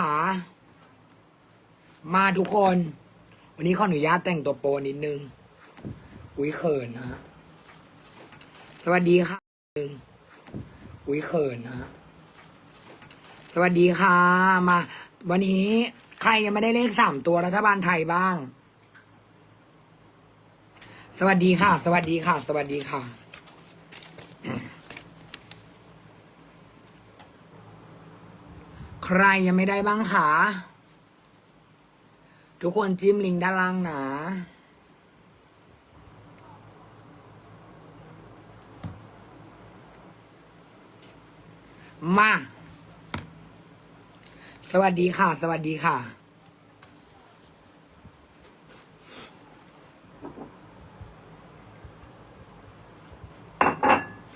ขามาทุกคน วันนี้ขออนุญาตแต่งตัวโปรนิดนึง อุ้ยเขินนะฮะสวัสดีค่ะหนึ่งอุ้ยเขินนะฮะสวัสดีค่ะ มา วันนี้ใครยังไม่ได้เลขสามตัวรัฐบาลไทยบ้าง สวัสดีค่ะ สวัสดีค่ะ สวัสดีค่ะ ใค รยังไม่ได้บ้างคะทุกคนจิ้มลิงก์ด้านล่างนะมา สวัสดีค่ะ สวัสดีค่ะ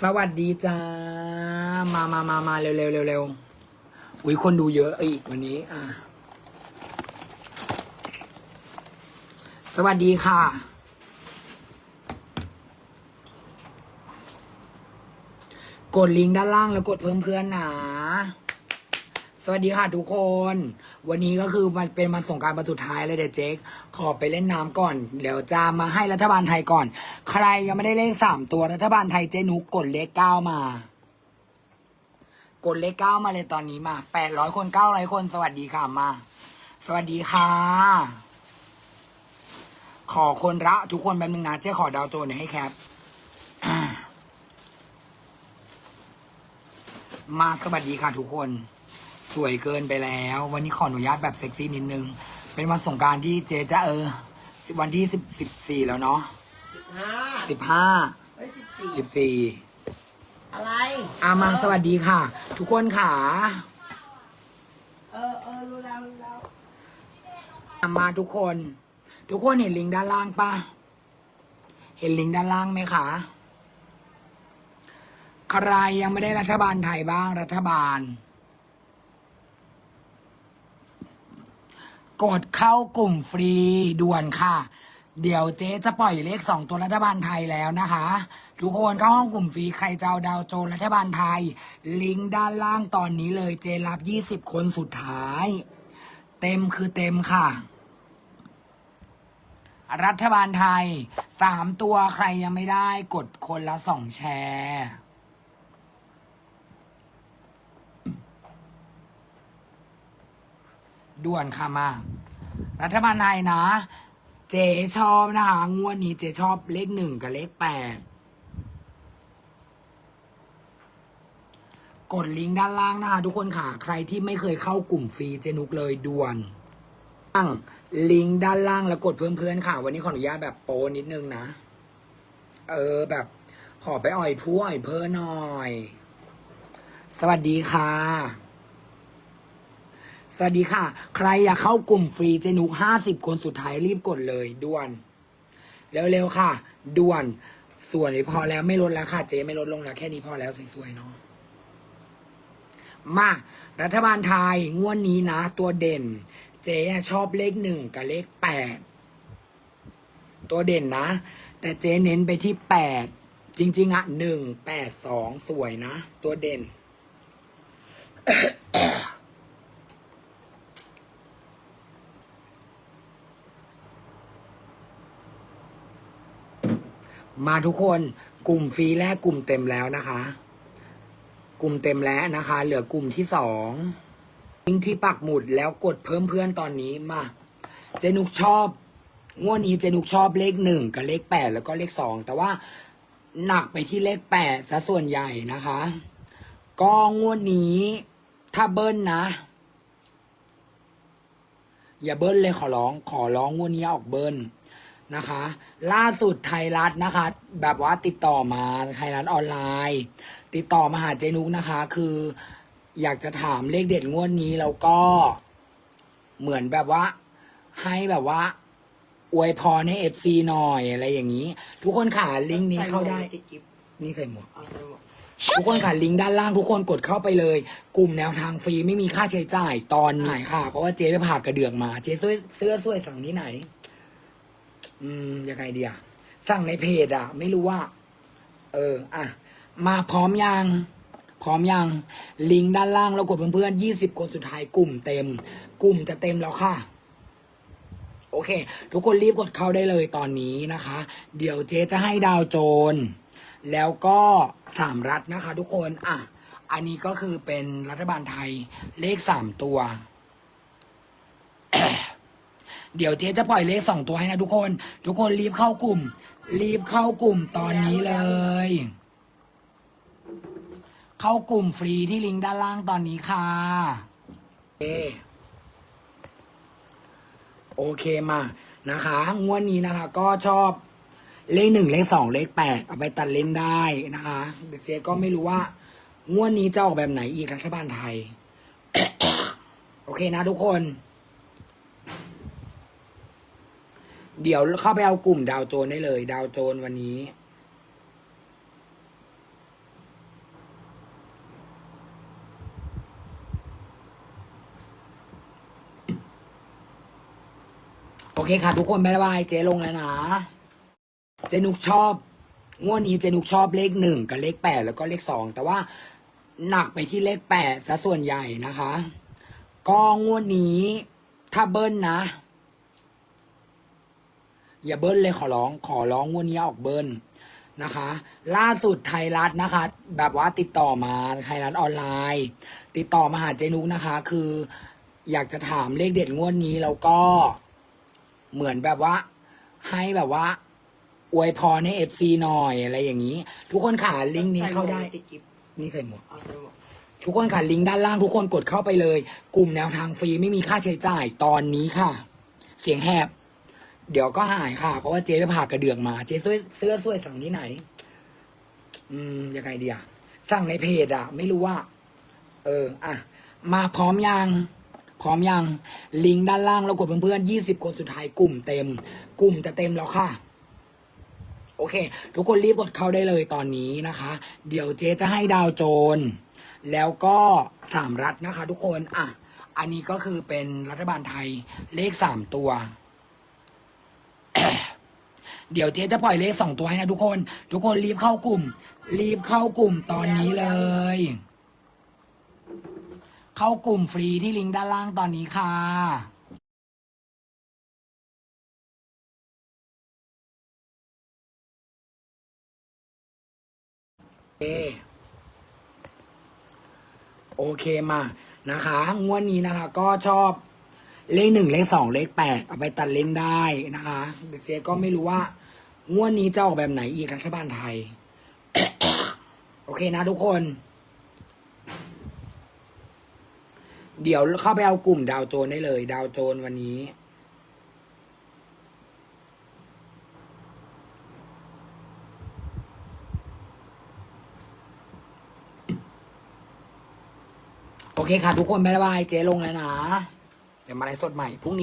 สวัสดีจ้า มามามามาเร็วเร็วเร็วเร็ว อุ้ยคนดูเยอะอีกวันนี้ อะสวัสดีค่ะ กดลิงก์ด้านล่างแล้วกดเพิ่มเพื่อนนะสวัสดีค่ะทุกคน วันนี้ก็คือมันเป็นมันสงการารมสุดท้ายเลยเดี๋ยวเจ๊กขอไปเล่นน้ำก่อน เดี๋ยวจะมาให้รัฐบาลไทยก่อน ใครยังไม่ได้เลขสามตัวรัฐบาลไทยเจ๊นุกกดเลขเก้ามา กดเลขเก้ามาเลยตอนนี้มาแปดร้อยคนเก้าร้อยคน สวัสดีค่ะมา สวัสดีค่ะ ขอคนละทุกคนแป๊บนึงนะเจ๊ขอดาวตัวหน่อยให้แคปอ่ามาสวัสดีค่ะทุกคน สวยเกินไปแล้ว วันนี้ขออนุญาตแบบเซ็กซี่นิดนึง เป็นวันสงกรารที่เจจะเออ วันที่สิบสิบสี่แล้วเนาะสิบห้าสิบห้าเอ้ยสิบสี่สิบสี่ อะไร อามาสวัสดีค่ะ ทุกคนค่ะเออเออรู้แล้วรู้แล้วอามาทุกคน ทุกคนเห็นลิงก์ด้านล่างปะเห็นลิงก์ด้านล่างไหมคะใครยังไม่ได้รัฐบาลไทยบ้างรัฐบาล กดเข้ากลุ่มฟรีด่วนค่ะ เดี๋ยวเจ๊จะปล่อยเลขสองตัวรัฐบาลไทยแล้วนะคะ ทุกคนเข้าห้องกลุ่มฟรีใครจะเอาดาวโจนรัฐบาลไทย ลิงก์ด้านล่างตอนนี้เลยเจรับยี่สิบคนสุดท้าย เต็มคือเต็มค่ะ รัฐบาลไทยสามตัวใครยังไม่ได้กดคนละสองแชร์ด่วนค่ะมา รัฐบาลไทยนะ เจชอบนะคะ งวดนี้เจชอบเลขหนึ่งกับเลขแปดกดลิงก์ด้านล่างนะคะ ทุกคนค่ะ ใครที่ไม่เคยเข้ากลุ่มฟรีเจนุกเลยด่วนตั้งลิงก์ด้านล่างแล้วกดเพื่อนๆค่ะ วันนี้ขออนุญาตแบบโปนิดนึงนะ เออแบบ ขอไปอ่อยผู้อ่อยเพื่อหน่อย สวัสดีค่ะ สวัสดีค่ะ ใครอยากเข้ากลุ่มฟรีเจนุกห้าสิบคนสุดท้ายรีบกดเลยด่วน เร็วๆค่ะ ด่วน ส่วนนี้พอแล้วไม่ลดแล้วค่ะ เจไม่ลดลงแล้วแค่นี้พอแล้วสวยๆเนาะมา รัฐบาลไทยงวดนี้นะ ตัวเด่น เจ๊ชอบเลขหนึ่งกับเลขแปดตัวเด่นนะ แต่เจ๊เน้นไปที่แปดจริง ๆอะหนึ่งแปดสองสวยนะ ตัวเด่น มาทุกคนกลุ่มฟรีแรกกลุ่มเต็มแล้วนะคะ กลุ่มเต็มแล้วนะคะ เหลือกลุ่มที่สองลิงก์ที่ปักหมุดแล้วกดเพิ่มเพื่อนตอนนี้มาเจนุกชอบงวดนี้เจนุกชอบเลขหนึ่งกับเลขแปดแล้วก็เลขสองแต่ว่าหนักไปที่เลขแปดซะส่วนใหญ่นะคะ ก็งวดนี้ถ้าเบิ้ลนะ อย่าเบิ้ลเลยขอร้อง ขอร้องงวดนี้ออกเบิ้ล นะคะ ล่าสุดไทยรัฐนะคะ แบบว่าติดต่อมาไทยรัฐออนไลน์ ติดต่อมาหาเจนุกนะคะ คืออยากจะถามเลขเด็ดงวดนี้แล้วก็เหมือนแบบว่า ให้แบบว่า อวยพรให้เอฟซีหน่อยอะไรอย่างนี้ ทุกคนค่ะลิงก์นี้เข้าได้ติดกิ๊บนี่เคยหมดเอาใส่หมวก ทุกคนค่ะลิงก์ด้านล่างทุกคนกดเข้าไปเลย กลุ่มแนวทางฟรีไม่มีค่าใช้จ่ายตอนไหนค่ะ เพราะว่าเจ๊ไปผ่ากระเดือกมา เจ๊ซื้อเสื้อสวยสั่งที่ไหน อืมยังไงเดียสั่งในเพจอะไม่รู้ว่า เออ อะ มาพร้อมยังพร้อมยังลิงก์ด้านล่างแล้วกดเพื่อนๆยี่สิบคนสุดท้ายกลุ่มเต็ม กลุ่มจะเต็มแล้วค่ะ โอเค ทุกคนรีบกดเข้าได้เลยตอนนี้นะคะ เดี๋ยวเจ๊จะให้ดาวโจรแล้วก็สามรัฐนะคะ ทุกคน อะ อันนี้ก็คือเป็นรัฐบาลไทยเลขสามตัว เดี๋ยวเจ๊จะปล่อยเลขสองตัวให้นะทุกคน ทุกคนรีบเข้ากลุ่ม รีบเข้ากลุ่มตอนนี้เลย เข้ากลุ่มฟรีที่ลิงก์ด้านล่างตอนนี้ค่ะเอโอเคมานะคะ งวดนี้นะคะ ก็ชอบเลขหนึ่งเลขสองเลขแปดเอาไปตัดเล่นได้นะคะเดเจ๊ก็ไม่รู้ว่างวดนี้จะออกแบบไหนอีกรัฐบาลไทย โอเคนะทุกคน เดี๋ยวเข้าไปเอากลุ่มดาวโจนได้เลย ดาวโจนวันนี้ โอเคค่ะ ทุกคนบ๊ายบายเจ๊ลงแล้วนะ เจนุกชอบงวดนี้เจนุกชอบเลขหนึ่งกับเลขแปดแล้วก็เลขสองแต่ว่าหนักไปที่เลขแปดซะส่วนใหญ่นะคะ ก็งวดนี้ถ้าเบิ้ลนะ อย่าเบิ้ลเลยขอร้อง ขอร้องงวดนี้ออกเบิ้ลนะคะ ล่าสุดไทยรัฐนะคะ แบบว่าติดต่อมาไทยรัฐออนไลน์ ติดต่อมาหาเจนุกนะคะ คืออยากจะถามเลขเด็ดงวดนี้แล้วก็เหมือนแบบว่า ให้แบบว่า อวยพรให้เอฟซีหน่อยอะไรอย่างนี้ ทุกคนค่ะลิงก์นี้เข้าได้ ติดกิ๊บนี่เคยหมดเอาไปหมด ทุกคนค่ะลิงก์ด้านล่างทุกคนกดเข้าไปเลย กลุ่มแนวทางฟรีไม่มีค่าใช้จ่ายตอนนี้ค่ะ เสียงแหบ เดี๋ยวก็หายค่ะ เพราะว่าเจ๊ไปผ่ากระเดืองมา เจ๊ซื้อเสื้อสวยสั่งที่ไหน อืมยังไงเดีอะสั่งในเพจอะไม่รู้ว่า เออ อะ มาพร้อมยังพร้อมยัง ลิงก์ด้านล่างแล้วกดเพื่อนๆยี่สิบคนสุดท้ายกลุ่มเต็ม กลุ่มจะเต็มแล้วค่ะ โอเค ทุกคนรีบกดเข้าได้เลยตอนนี้นะคะ เดี๋ยวเจ๊จะให้ดาวโจร แล้วก็สามรัฐนะคะ ทุกคน อะ อันนี้ก็คือเป็นรัฐบาลไทยเลขสามตัว เดี๋ยวเจ๊จะปล่อยเลขสองตัวให้นะทุกคน ทุกคนรีบเข้ากลุ่ม รีบเข้ากลุ่มตอนนี้เลย เข้ากลุ่มฟรีที่ลิงก์ด้านล่างตอนนี้ค่ะเอโอเคมานะคะ งวดนี้นะคะ ก็ชอบ เลขหนึ่งเลขสองเลขแปดเอาไปตัดเล่นได้นะคะเดี๋ยวเจ๊ก็ไม่รู้ว่างวดนี้จะออกแบบไหนอีกรัฐบาลไทย โอเคนะทุกคน เดี๋ยวเข้าไปเอากลุ่มดาวโจนได้เลย ดาวโจนวันนี้โอเคค่ะ ทุกคนบ๊ายบายเจ๊ลงแล้วนะ เดี๋ยวมาไลฟ์สดใหม่พรุ่งนี้